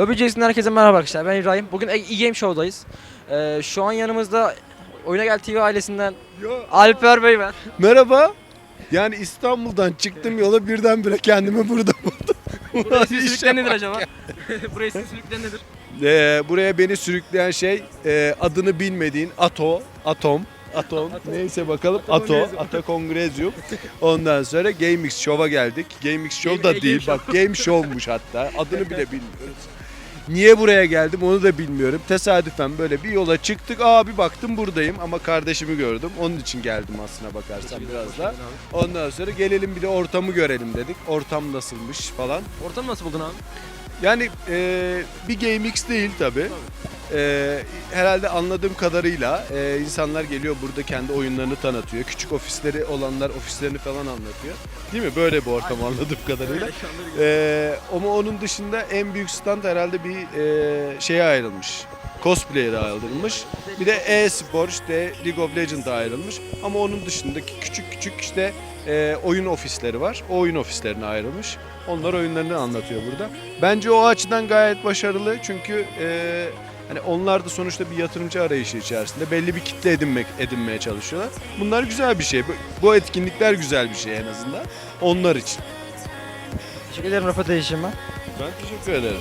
Lobby Jason herkese merhaba arkadaşlar. Ben İbrahim. Bugün e-game show'dayız. Ee, şu an yanımızda Oyuna Gel TV ailesinden Alper Bey var. Merhaba. Yani İstanbul'dan çıktım yola birdenbire kendimi burada buldum. Buraya sürükleyen nedir acaba? Buraya sürükleyen nedir? Ee, buraya beni sürükleyen şey e, adını bilmediğin Ato, Atom, Atom, neyse bakalım Ato. Ato Kongrezyum. Ondan sonra GameX Show'a geldik. GameX Show da değil bak Game Show'muş hatta adını bile bilmiyoruz. Niye buraya geldim onu da bilmiyorum. Tesadüfen böyle bir yola çıktık. Aa bir baktım buradayım ama kardeşimi gördüm. Onun için geldim aslına bakarsan biraz da. Ondan sonra gelelim bir de ortamı görelim dedik. Ortam nasılmış falan. Ortamı nasıl buldun abi? Yani e, bir GameX değil tabi. herhalde anladığım kadarıyla e, insanlar geliyor burada kendi oyunlarını tanıtıyor. Küçük ofisleri olanlar ofislerini falan anlatıyor. Değil mi? Böyle bir ortam anladığım kadarıyla. E, ama onun dışında en büyük stand herhalde bir e, şeye ayrılmış. Cosplay'e ayrılmış. Bir de e-spor işte League of Legends'a ayrılmış. Ama onun dışındaki küçük küçük işte e, oyun ofisleri var. O oyun ofislerine ayrılmış. Onlar oyunlarını anlatıyor burada. Bence o açıdan gayet başarılı çünkü e, hani onlar da sonuçta bir yatırımcı arayışı içerisinde belli bir kitle edinmek edinmeye çalışıyorlar. Bunlar güzel bir şey. Bu, bu etkinlikler güzel bir şey en azından onlar için. Teşekkür ederim röportaj için ben. Ben teşekkür ederim.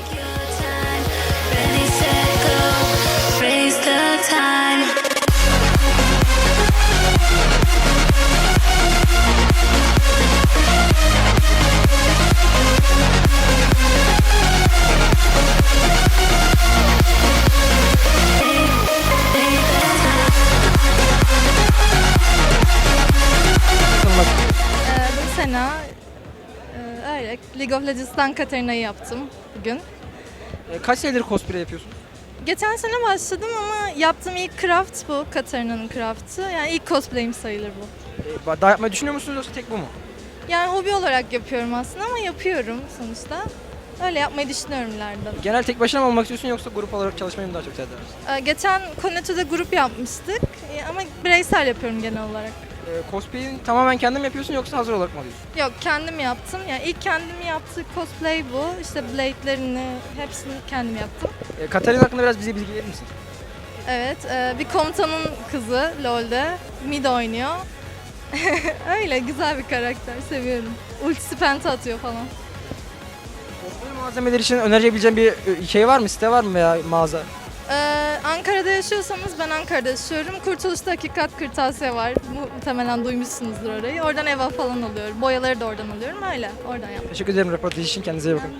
Raise the time. League of Legends'tan Katarina'yı yaptım bugün. Ee, kaç senedir cosplay yapıyorsun? Geçen sene başladım ama yaptığım ilk craft bu. Katarina'nın craftı. Yani ilk cosplay'im sayılır bu. Ee, daha yapmayı düşünüyor musunuz yoksa tek bu mu? Yani hobi olarak yapıyorum aslında ama yapıyorum sonuçta. Öyle yapmayı düşünüyorum ileride. Genel tek başına mı olmak istiyorsun yoksa grup olarak çalışmayı mı daha çok seversin? Ee, geçen Koneto'da grup yapmıştık Ee, ama bireysel yapıyorum genel olarak. Ee, cosplay'i tamamen kendin mi yapıyorsun yoksa hazır olarak mı alıyorsun? Yok kendim yaptım. Yani ilk kendim yaptığı cosplay bu. İşte blade'lerini hepsini kendim yaptım. Ee, Katarina hakkında biraz bize bilgi verir misin? Evet, e, bir komutanın kızı LoL'de. Mid oynuyor. Öyle güzel bir karakter, seviyorum. Ultisi penta atıyor falan. Cosplay malzemeleri için önerebileceğim bir e, şey var mı? Site var mı veya mağaza? Ankara'da yaşıyorsanız ben Ankara'da yaşıyorum. Kurtuluş'ta Hakikat Kırtasiye var. Muhtemelen duymuşsunuzdur orayı. Oradan eva falan alıyorum. Boyaları da oradan alıyorum. Öyle, oradan yaptım. Teşekkür ederim röportaj için. Kendinize iyi bakın.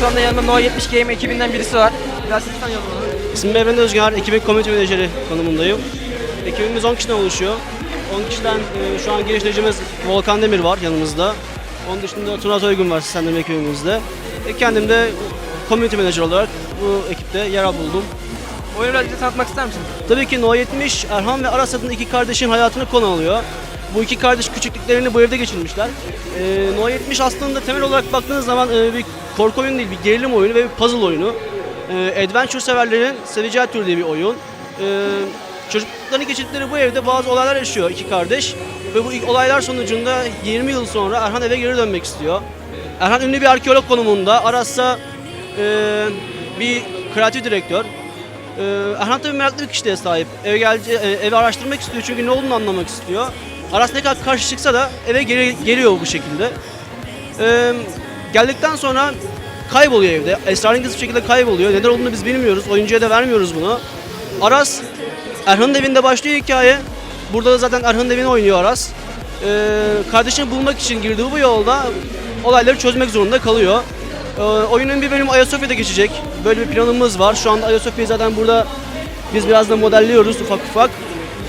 Şu anda yanımda Noah 70 Game ekibinden birisi var. Biraz sizi tanıyalım. onu. İsmim Evren Özgar, ekibin komünite menajeri konumundayım. Ekibimiz 10 kişiden oluşuyor. 10 kişiden e, şu an giriştiricimiz Volkan Demir var yanımızda. Onun dışında Tuna Soygun var sistemleme ekibimizde. E, kendim de komünite menajer olarak bu ekipte yer buldum. Oyunu biraz bize tanıtmak ister misiniz? Tabii ki No 70, Erhan ve Aras adında iki kardeşin hayatını konu alıyor. Bu iki kardeş küçüklüklerini bu evde geçirmişler. Ee, No 70 aslında temel olarak baktığınız zaman e, bir korku oyunu değil, bir gerilim oyunu ve bir puzzle oyunu. Ee, adventure severlerin seveceği türde bir oyun. Ee, çocukluklarını geçirdikleri bu evde bazı olaylar yaşıyor iki kardeş. Ve bu olaylar sonucunda 20 yıl sonra Erhan eve geri dönmek istiyor. Erhan ünlü bir arkeolog konumunda, Aras'sa e, bir kreatif direktör. Ee, Erhan tabii meraklı bir kişiliğe sahip. Eve gelce, e, evi araştırmak istiyor çünkü ne olduğunu anlamak istiyor. Aras ne kadar karşı çıksa da eve geri, geliyor bu şekilde. Ee, geldikten sonra kayboluyor evde. Esrarengiz bir şekilde kayboluyor. Neden olduğunu biz bilmiyoruz. Oyuncuya da vermiyoruz bunu. Aras, Erhan'ın evinde başlıyor hikaye. Burada da zaten Erhan'ın evini oynuyor Aras. Ee, kardeşini bulmak için girdiği bu yolda olayları çözmek zorunda kalıyor. Ee, oyunun bir bölümü Ayasofya'da geçecek. Böyle bir planımız var. Şu anda Ayasofya'yı zaten burada biz biraz da modelliyoruz ufak ufak.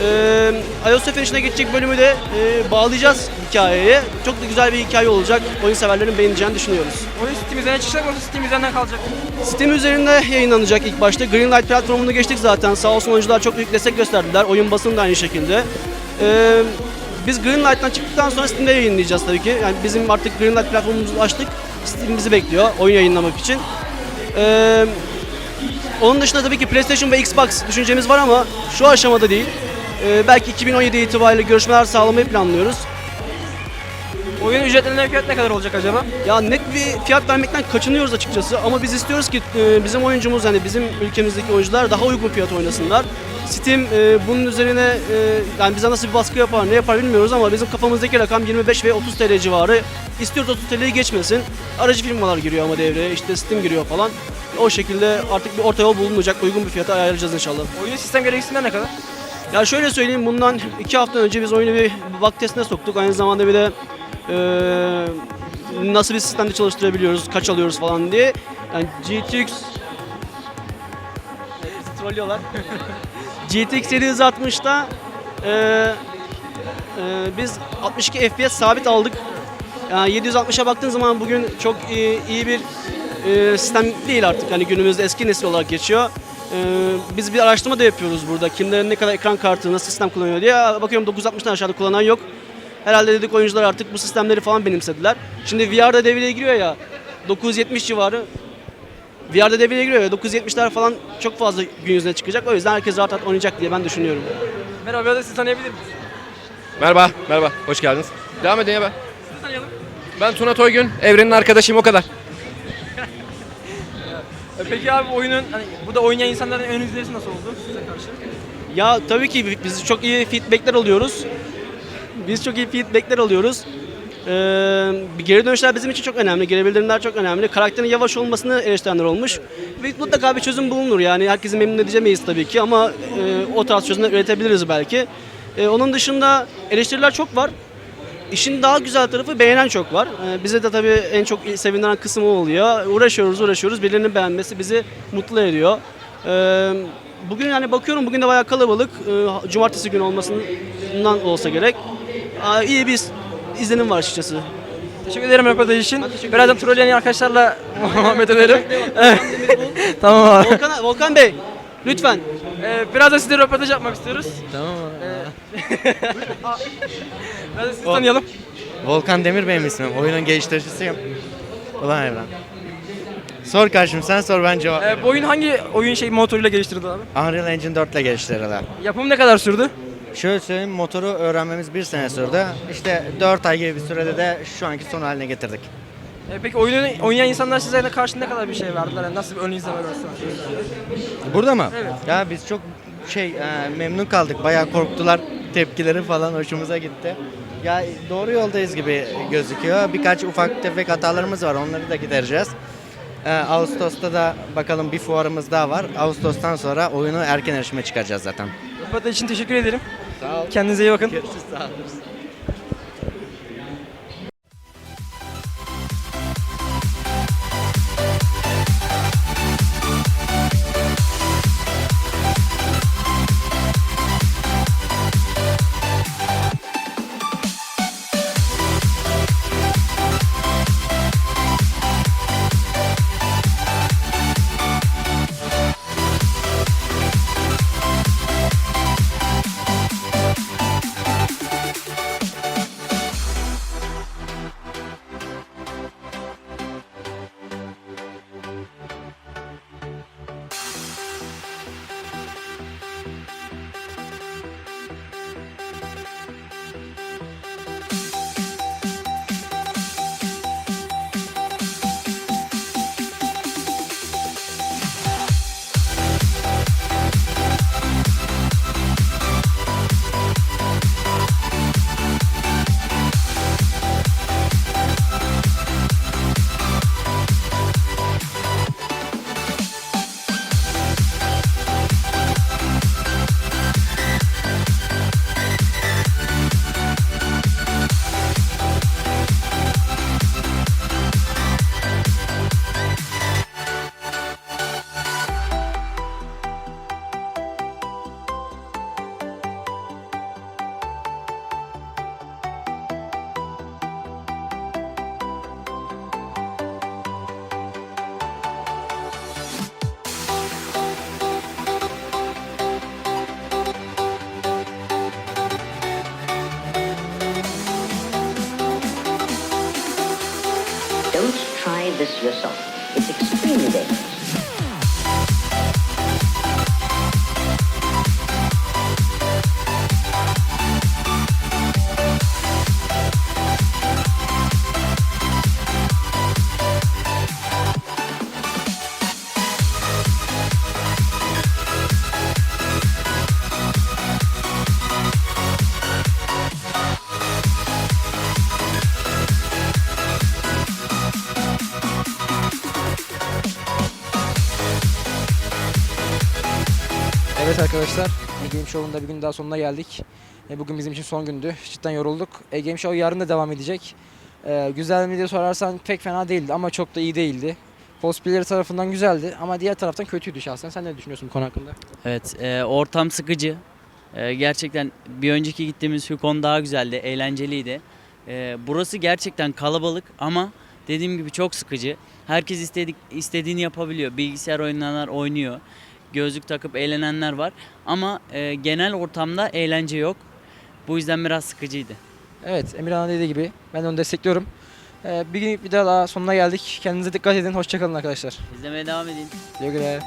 Ee, Ayasofya içine geçecek bölümü de e, bağlayacağız hikayeye. Çok da güzel bir hikaye olacak. Oyun severlerin beğeneceğini düşünüyoruz. Oyun Steam üzerine çıkacak mı Steam üzerinden kalacak mı? Steam üzerinde yayınlanacak ilk başta. Greenlight platformunu geçtik zaten. Sağ olsun oyuncular çok büyük destek gösterdiler. Oyun basını da aynı şekilde. Ee, Biz Greenlight'tan çıktıktan sonra Steam'de yayınlayacağız tabii ki. Yani bizim artık Greenlight platformumuzu açtık. Steam bizi bekliyor oyun yayınlamak için. Ee, onun dışında tabii ki PlayStation ve Xbox düşüncemiz var ama şu aşamada değil. Ee, belki 2017 itibariyle görüşmeler sağlamayı planlıyoruz. Oyun ücretlerine fiyat ne kadar olacak acaba? Ya net bir fiyat vermekten kaçınıyoruz açıkçası ama biz istiyoruz ki e, bizim oyuncumuz yani bizim ülkemizdeki oyuncular daha uygun fiyat oynasınlar. Steam e, bunun üzerine e, yani bize nasıl bir baskı yapar ne yapar bilmiyoruz ama bizim kafamızdaki rakam 25 ve 30 TL civarı. İstiyoruz 30 TL'yi geçmesin. Aracı firmalar giriyor ama devreye işte Steam giriyor falan. O şekilde artık bir orta yol bulunacak uygun bir fiyata ayarlayacağız inşallah. Oyunun sistem gereksinimleri ne kadar? Ya şöyle söyleyeyim bundan iki hafta önce biz oyunu bir bug testine soktuk. Aynı zamanda bir de eee, nasıl bir sistemde çalıştırabiliyoruz, kaç alıyoruz falan diye. Yani GTX trollüyorlar. GTX 760'da eee, eee, biz 62 FPS sabit aldık. Yani 760'a baktığın zaman bugün çok iyi, iyi bir eee, sistem değil artık. Yani günümüzde eski nesil olarak geçiyor. Eee, biz bir araştırma da yapıyoruz burada. Kimlerin ne kadar ekran kartı, nasıl sistem kullanıyor diye. Bakıyorum 960'dan aşağıda kullanan yok. Herhalde dedik oyuncular artık bu sistemleri falan benimsediler. Şimdi VR'da devreye giriyor ya 970 civarı VR'da devreye giriyor ya 970'ler falan çok fazla gün yüzüne çıkacak. O yüzden herkes rahat rahat oynayacak diye ben düşünüyorum. Merhaba biraz da sizi tanıyabilir miyiz? Merhaba, merhaba. Hoş geldiniz. Devam edin ya ben. Sizi tanıyalım. Ben Tuna Toygün, Evren'in arkadaşıyım o kadar. E, Peki abi oyunun, hani burada oynayan insanların ön izleyişi nasıl oldu size karşı? Ya tabii ki biz çok iyi feedbackler alıyoruz. Biz çok iyi feedbackler alıyoruz. Ee, geri dönüşler bizim için çok önemli. Geri bildirimler çok önemli. Karakterin yavaş olmasını eleştirenler olmuş. Ve mutlaka bir çözüm bulunur yani. Herkesi memnun edeceğiz tabii ki ama e, o tarz çözümler üretebiliriz belki. E, onun dışında eleştiriler çok var. İşin daha güzel tarafı beğenen çok var. Ee, bize de tabii en çok sevindiren kısmı o oluyor. Uğraşıyoruz, uğraşıyoruz. Birilerinin beğenmesi bizi mutlu ediyor. Ee, bugün yani bakıyorum bugün de bayağı kalabalık. Ee, cumartesi günü olmasından olsa gerek. Aa, iyi bir izlenim var açıkçası. Teşekkür ederim röportaj için. Birazdan trolleyen arkadaşlarla muhabbet edelim. tamam abi. Volkan, Volkan Bey, lütfen. Ee, biraz da size röportaj yapmak istiyoruz. Tamam. Biraz sizi tanıyalım. Volkan Demir benim ismim. Oyunun geliştiricisiyim. Ulan Evren. Sor karşım sen sor ben cevap Ee, bu oyun hangi oyun şey motoruyla geliştirildi abi? Unreal Engine 4 ile geliştirildi. Yapım ne kadar sürdü? Şöyle söyleyeyim motoru öğrenmemiz bir sene sürdü. İşte 4 ay gibi bir sürede de şu anki son haline getirdik. Ee, peki oyunu oynayan insanlar size ne karşı ne kadar bir şey verdiler? Yani nasıl bir ön izleme verdiler? Burada mı? Evet. Ya biz çok şey e, memnun kaldık. Bayağı korktular. Tepkileri falan hoşumuza gitti. Ya doğru yoldayız gibi gözüküyor. Birkaç ufak tefek hatalarımız var. Onları da gidereceğiz. E, Ağustos'ta da bakalım bir fuarımız daha var. Ağustos'tan sonra oyunu erken erişime çıkaracağız zaten. Röportaj için teşekkür ederim. Sağ ol. Kendinize iyi bakın. Görüşürüz. Sağ olun. Evet arkadaşlar, E-Game Show'un da bir gün daha sonuna geldik. E, bugün bizim için son gündü. Cidden yorulduk. E-Game Show yarın da devam edecek. E, güzel mi diye sorarsan pek fena değildi ama çok da iyi değildi. Cosplayleri tarafından güzeldi ama diğer taraftan kötüydü şahsen. Sen ne düşünüyorsun bu konu hakkında? Evet, e, ortam sıkıcı. E, gerçekten bir önceki gittiğimiz Hukon daha güzeldi, eğlenceliydi. E, burası gerçekten kalabalık ama dediğim gibi çok sıkıcı. Herkes istedik, istediğini yapabiliyor. Bilgisayar oynayanlar oynuyor. Gözlük takıp eğlenenler var. Ama e, genel ortamda eğlence yok. Bu yüzden biraz sıkıcıydı. Evet, Emirhan'ın dediği gibi ben de onu destekliyorum. E, bir gün bir daha sonuna geldik. Kendinize dikkat edin. Hoşçakalın arkadaşlar. İzlemeye devam edin. Güle güle.